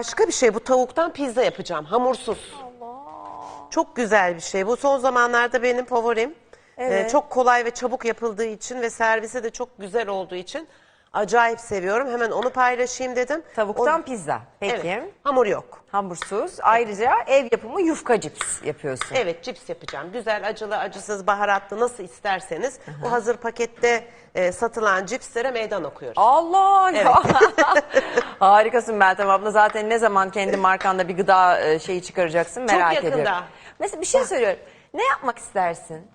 Başka bir şey bu tavuktan pizza yapacağım hamursuz. Çok güzel bir şey. Bu son zamanlarda benim favorim. Evet. Ee, çok kolay ve çabuk yapıldığı için ve servise de çok güzel olduğu için acayip seviyorum. Hemen onu paylaşayım dedim. Tavuktan O- pizza. Peki. Evet, hamur yok. Hamursuz. Ayrıca ev yapımı yufka cips yapıyorsun. Evet cips yapacağım. Güzel acılı, acısız, baharatlı nasıl isterseniz. O hazır pakette e, satılan cipslere meydan okuyoruz. Allah ya. Harikasın Meltem abla. Zaten ne zaman kendi markanda bir gıda e, şeyi çıkaracaksın merak yakında. ediyorum. Mesela bir şey söylüyorum. Ne yapmak istersin?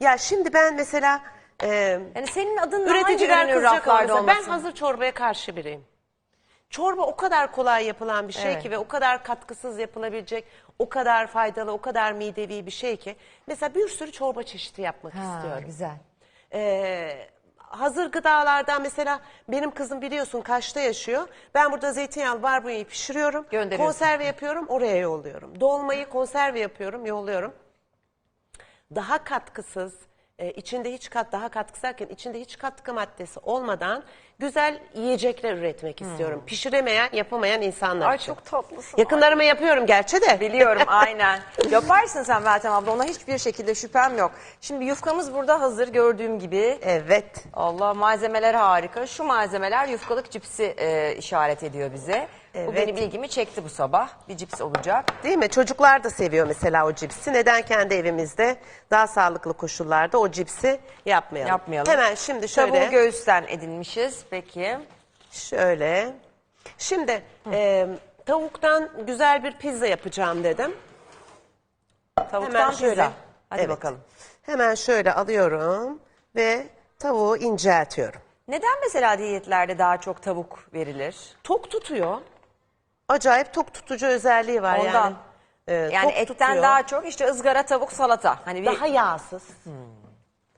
Ya şimdi ben mesela e, Yani senin adın üreticiler hangi ürünün kızacak raflarda ben olmasın? hazır çorbaya karşı biriyim. Çorba o kadar kolay yapılan bir şey Evet. ki ve o kadar katkısız yapılabilecek, o kadar faydalı, o kadar midevi bir şey ki. Mesela bir sürü çorba çeşidi yapmak Ha, istiyorum. güzel. Ee, hazır gıdalardan mesela benim kızım biliyorsun Kaş'ta yaşıyor. Ben burada zeytinyağlı barbunyayı pişiriyorum. Gönderiyorsun. Konserve yapıyorum oraya yolluyorum. Dolmayı konserve yapıyorum yolluyorum. Daha katkısız, e, içinde hiç kat daha katkısı derken içinde hiç katkı maddesi olmadan güzel yiyecekler üretmek istiyorum. Pişiremeyen, yapamayan insanlar Hmm. Ay için. çok tatlısın. Yakınlarıma yapıyorum gerçi de. Biliyorum aynen. Yaparsın sen Meltem abla ona hiçbir şekilde şüphem yok. Şimdi yufkamız burada hazır gördüğüm gibi. Evet. Allah malzemeler harika. Şu malzemeler yufkalık cipsi e, işaret ediyor bize. Bu Evet. benim ilgimi çekti bu sabah. Bir cips olacak. Değil mi? Çocuklar da seviyor mesela o cipsi. Neden kendi evimizde daha sağlıklı koşullarda o cipsi yapmayalım? Yapmayalım. Hemen şimdi şöyle. Tavuğu göğüsten edinmişiz. Peki. Şöyle. Şimdi e, tavuktan güzel bir pizza yapacağım dedim. Tavuktan Hemen şöyle. pizza. Hadi Evet. bakalım. Hemen şöyle alıyorum ve tavuğu inceltiyorum. Neden mesela diyetlerde daha çok tavuk verilir? Tok tutuyor. Acayip tok tutucu özelliği var Ondan. yani. E, Yani tok etten tutuyor. daha çok işte ızgara tavuk salata. Hani bir daha yağsız.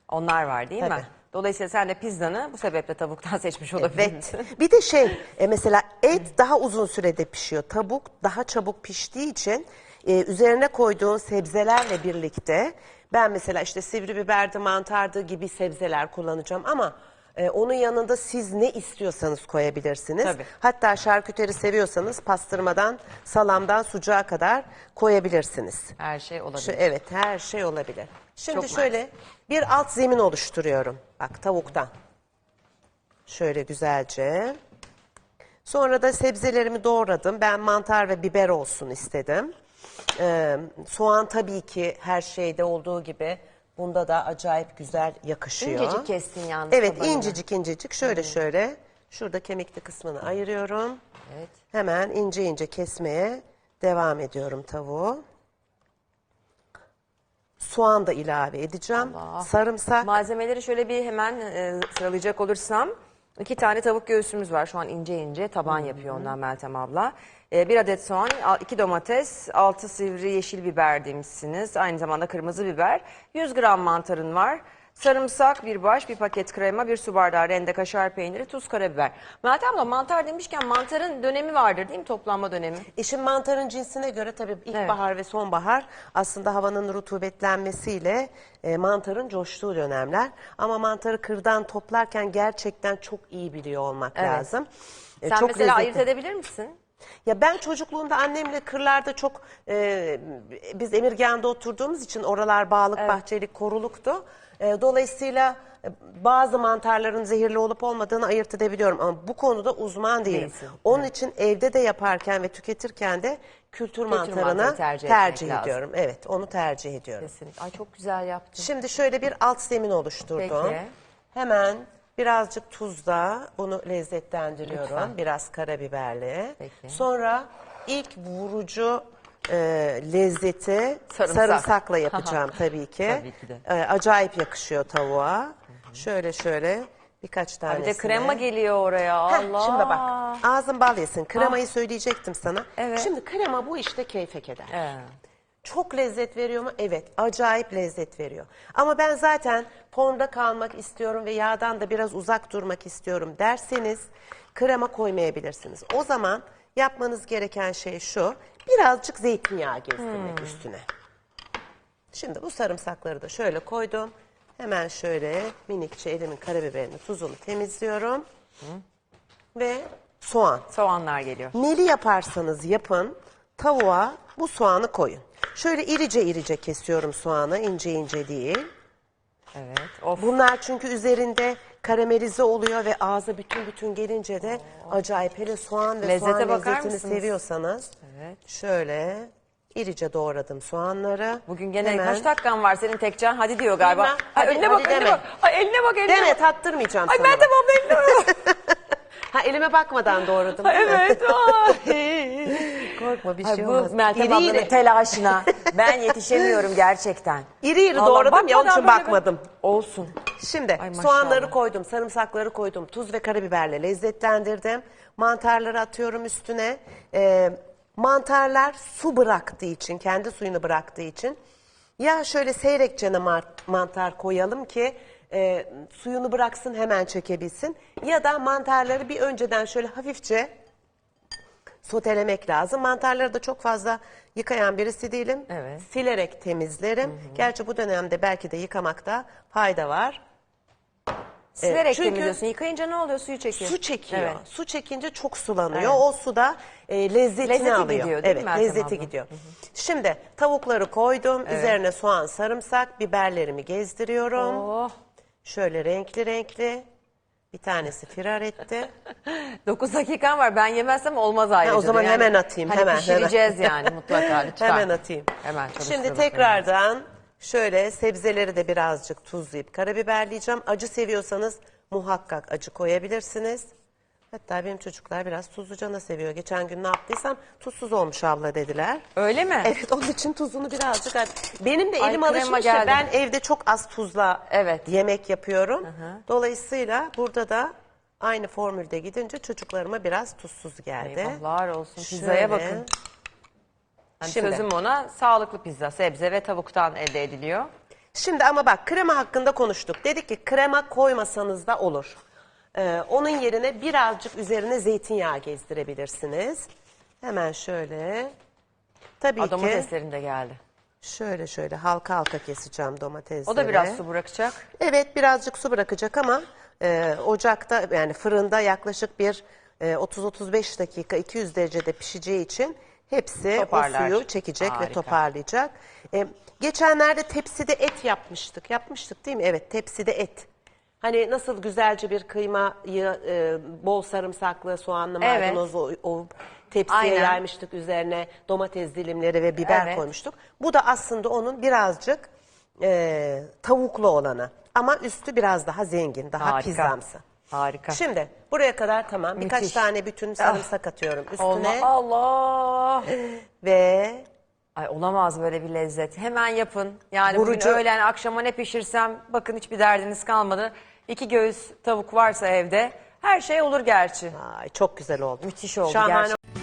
onlar var değil Tabii. Dolayısıyla sen de pizzanı bu sebeple tavuktan seçmiş olabilirsin. Evet. Bir de şey e, mesela et daha uzun sürede pişiyor. Tavuk daha çabuk piştiği için e, üzerine koyduğun sebzelerle birlikte ben mesela işte sivri biberdi, mantardı gibi sebzeler kullanacağım ama e, onun yanında siz ne istiyorsanız koyabilirsiniz. Tabii. Hatta şarküteri seviyorsanız pastırmadan, salamdan sucuğa kadar koyabilirsiniz. Her şey olabilir. Şu, evet her şey olabilir. Şimdi Çok şöyle bir alt zemin oluşturuyorum. Bak tavuktan. Şöyle güzelce. Sonra da sebzelerimi doğradım. Ben mantar ve biber olsun istedim. Ee, soğan tabii ki her şeyde olduğu gibi bunda da acayip güzel yakışıyor. İncecik kestin yalnız Evet tabanını. incecik incecik şöyle şöyle. Şurada kemikli kısmını ayırıyorum. Evet. Hemen ince ince kesmeye devam ediyorum tavuğu. Soğan da ilave edeceğim. Sarımsak. Malzemeleri şöyle bir hemen e, sıralayacak olursam. iki tane tavuk göğsümüz var. Şu an ince ince taban yapıyor ondan Meltem abla. E, bir adet soğan, iki domates, altı sivri yeşil biber demişsiniz. Aynı zamanda kırmızı biber. 100 gram mantarın var. Sarımsak, bir baş, bir paket krema, bir su bardağı rende kaşar peyniri, tuz, karabiber. Meltem abla mantar demişken mantarın dönemi vardır değil mi? Toplanma dönemi. İşin mantarın cinsine göre tabii ilkbahar ve sonbahar aslında havanın rutubetlenmesiyle e, mantarın coştuğu dönemler. Ama mantarı kırdan toplarken gerçekten çok iyi biliyor olmak Evet. lazım. E, Sen çok mesela lezzetli. ayırt edebilir misin? Ya ben çocukluğumda annemle kırlarda çok e, biz Emirgan'da oturduğumuz için oralar bağlık bahçelik koruluktu. E, dolayısıyla e, bazı mantarların zehirli olup olmadığını ayırt edebiliyorum ama bu konuda uzman değilim. Değilsin, Onun için evde de yaparken ve tüketirken de kültür, mantarını mantarı tercih, tercih etmek lazım. ediyorum. Evet, onu tercih ediyorum. Kesinlikle. Ay çok güzel yaptın. Şimdi şöyle bir alt zemin oluşturdum. Peki. Hemen birazcık tuzla bunu lezzetlendiriyorum. Lütfen. Biraz karabiberle. Peki. Sonra ilk vurucu e, lezzeti Sarımsak. sarımsakla yapacağım tabii ki. Tabii ki de. E, acayip yakışıyor tavuğa. Şöyle şöyle birkaç Bir tanesine. de krema geliyor oraya. Heh, Allah. Şimdi bak ağzın bal yesin. Kremayı söyleyecektim sana. Evet. Şimdi krema bu işte keyfek eder. Evet. Çok lezzet veriyor mu? Evet, acayip lezzet veriyor. Ama ben zaten formda kalmak istiyorum ve yağdan da biraz uzak durmak istiyorum derseniz krema koymayabilirsiniz. O zaman yapmanız gereken şey şu, birazcık zeytinyağı gezdirmek üstüne. Şimdi bu sarımsakları da şöyle koydum. Hemen şöyle minikçe elimin karabiberini, tuzunu temizliyorum. Ve soğan. Soğanlar geliyor. Neli yaparsanız yapın, tavuğa bu soğanı koyun. Şöyle irice irice kesiyorum soğanı, ince ince değil. Evet. Of. Bunlar çünkü üzerinde karamelize oluyor ve ağza bütün bütün gelince de acayip. Hele soğan ve Lezzete soğan bakar lezzetini mısınız? seviyorsanız Evet. şöyle irice doğradım soğanları. Bugün gene Hemen- kaç dakikan var senin Tekcan? Hadi diyor galiba. Bilmem. Ay, Hadi- önüne hadi bak, önüne deme. bak. Ay, eline bak, eline Deme bak. tattırmayacağım Ay sana. Meltem abla eline bak. Ha elime bakmadan doğradım. Değil mi? evet. Ay. Korkma bir şey Ay, bu olmaz. Meltem İri ablanın iri, telaşına ben yetişemiyorum gerçekten. iri iri Vallahi doğradım ya onun bakmadan için böyle bakmadım. Olsun. Şimdi Ay, maşallah. soğanları koydum, sarımsakları koydum, tuz ve karabiberle lezzetlendirdim. Mantarları atıyorum üstüne. Ee, mantarlar su bıraktığı için, kendi suyunu bıraktığı için ya şöyle seyrekçene mar- mantar koyalım ki e, suyunu bıraksın hemen çekebilsin. Ya da mantarları bir önceden şöyle hafifçe sotelemek lazım. Mantarları da çok fazla yıkayan birisi değilim. Evet. Silerek temizlerim. Gerçi bu dönemde belki de yıkamakta fayda var. Silerek çünkü- temizliyorsun. Yıkayınca ne oluyor? Suyu çekiyor. Su çekiyor. Evet. Su çekince çok sulanıyor. Evet. O suda e, lezzetini Lezzeti alıyor. gidiyor, değil mi evet, Meltem lezzeti abla? gidiyor. Şimdi tavukları koydum. Üzerine soğan, sarımsak, biberlerimi gezdiriyorum. Oh. Şöyle renkli renkli. Bir tanesi firar etti. 9 dakikan var. Ben yemezsem olmaz ayrıca. o da. zaman Yani hemen atayım, Hani hemen, pişireceğiz yani mutlaka lütfen. Hemen atayım. Hemen Şimdi tekrardan şöyle sebzeleri de birazcık tuzlayıp karabiberleyeceğim. Acı seviyorsanız muhakkak acı koyabilirsiniz. Hatta benim çocuklar biraz tuzlu cana seviyor. Geçen gün ne yaptıysam tuzsuz olmuş abla dediler. Öyle mi? Evet onun için tuzunu birazcık at. Benim de Ay, elim krema alışmış ya geldi. ben evde çok az tuzla Evet. yemek yapıyorum. Dolayısıyla burada da aynı formülde gidince çocuklarıma biraz tuzsuz geldi. Eyvahlar olsun. Şöyle. Pizzaya bakın. Hani Şimdi. Sözüm ona sağlıklı pizza. Sebze ve tavuktan elde ediliyor. Şimdi ama bak krema hakkında konuştuk. Dedik ki krema koymasanız da olur. Ee, onun yerine birazcık üzerine zeytinyağı gezdirebilirsiniz. Hemen şöyle. Tabii Aa, ki domateslerim de geldi. şöyle şöyle halka halka keseceğim domatesleri. O da biraz su bırakacak. Evet birazcık su bırakacak ama e, ocakta yani fırında yaklaşık bir e, 30-35 dakika 200 derecede pişeceği için hepsi Toparlar. o suyu çekecek ve Harika. toparlayacak. E, geçenlerde tepside et yapmıştık. Yapmıştık değil mi? Evet tepside et. Hani nasıl güzelce bir kıymayı e, bol sarımsaklı soğanlı Evet. maydanozu o, o tepsiye Aynen. yaymıştık üzerine domates dilimleri ve biber Evet. koymuştuk. Bu da aslında onun birazcık e, tavuklu olanı. Ama üstü biraz daha zengin, daha Harika. pizzamsı. Harika. Şimdi buraya kadar tamam. Birkaç Müthiş. tane bütün sarımsak atıyorum üstüne. Allah Allah. Ve Ay olamaz böyle bir lezzet. Hemen yapın. Yani Vurucu. bugün öğlen akşama ne pişirsem bakın hiçbir derdiniz kalmadı. İki göğüs tavuk varsa evde her şey olur gerçi. ay, çok güzel oldu. Müthiş oldu Şahane gerçekten.